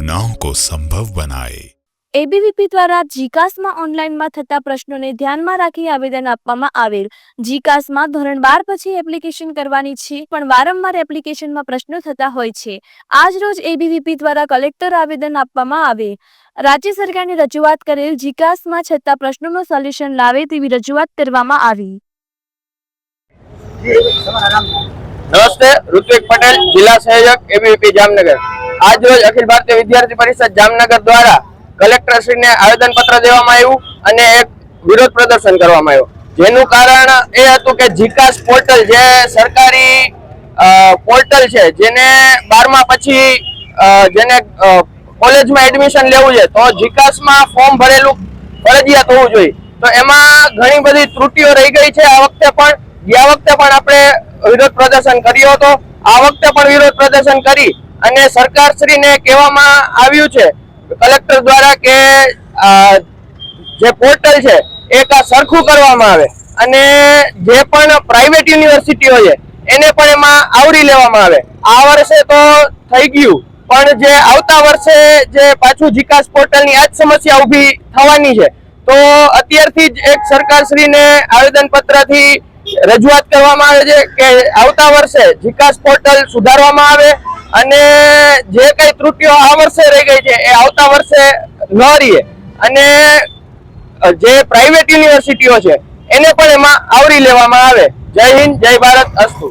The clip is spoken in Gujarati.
संभव बनाए એબીવીપી દ્વારા જીકાસમાં ઓનલાઈનમાં થતા પ્રશ્નોને ધ્યાનમાં રાખી આવેદન આપવામાં આવેલ જીકાસમાં ધોરણ બાર પછી એપ્લિકેશન કરવાની છે પણ વારંવાર એપ્લિકેશનમાં પ્રશ્નો થતા હોય છે આજ રોજ એબીવીપી દ્વારા કલેક્ટર આવેદન આપવામાં આવે રાજ્ય સરકારની રજૂઆત કરેલ જીકાસમાં છતાં પ્રશ્નોનું સોલ્યુશન લાવે તેવી રજૂઆત કરવામાં આવી નમસ્તે ઋત્વિક પટેલ જિલ્લા સહયોજક એબીવીપી જામનગર આજ રોજ અખિલ ભારતીય વિદ્યાર્થી પરિષદ જામનગર દ્વારા કલેક્ટરશ્રીને આવેદન પત્ર દેવામાં આવ્યું અને એક વિરોધ પ્રદર્શન કરવામાં આવ્યું. જેનું કારણ એ હતું કે જીકાસ પોર્ટલ જે સરકારી પોર્ટલ છે, જેને બારમા પછી જેને કોલેજમાં એડમિશન લેવું છે, તો જીકાસમાં ફોર્મ ભરેલું ફરજિયાત હોવું જોઈએ. તો એમાં ઘણી બધી ત્રુટીઓ રહી ગઈ છે આ વખતે પણ. ગયા વખતે પણ આપણે વિરોધ પ્રદર્શન કર્યો હતો. આ વખતે પણ વિરોધ પ્રદર્શન કરી અને સરકારશ્રીને કહેવામાં આવ્યું છે કલેક્ટર દ્વારા કે જે પોર્ટલ છે એક આ સરખું કરવામાં આવે. અને જે પણ પ્રાઇવેટ યુનિવર્સિટીઓ છે, એને પણ એમાં આવરી લેવામાં આવે. આ વર્ષે તો થઈ ગયું, પણ જે આવતા વર્ષે જે પાછું જીકાસ પોર્ટલની આ જ સમસ્યા ઊભી થવાની છે. તો અત્યારથી જ એક સરકારશ્રીને આવેદનપત્રથી રજૂઆત કરવામાં આવે છે કે આવતા વર્ષે જીકાસ પોર્ટલ સુધારવામાં આવે અને જે કઈ ત્રુટીઓ આ વર્ષે રહી ગઈ છે, એ આવતા વર્ષે ન રહીએ. અને જે પ્રાઇવેટ યુનિવર્સિટીઓ છે, એને પણ એમાં આવરી લેવામાં આવે. જય હિન્દ, જય ભારત, અસ્તુ.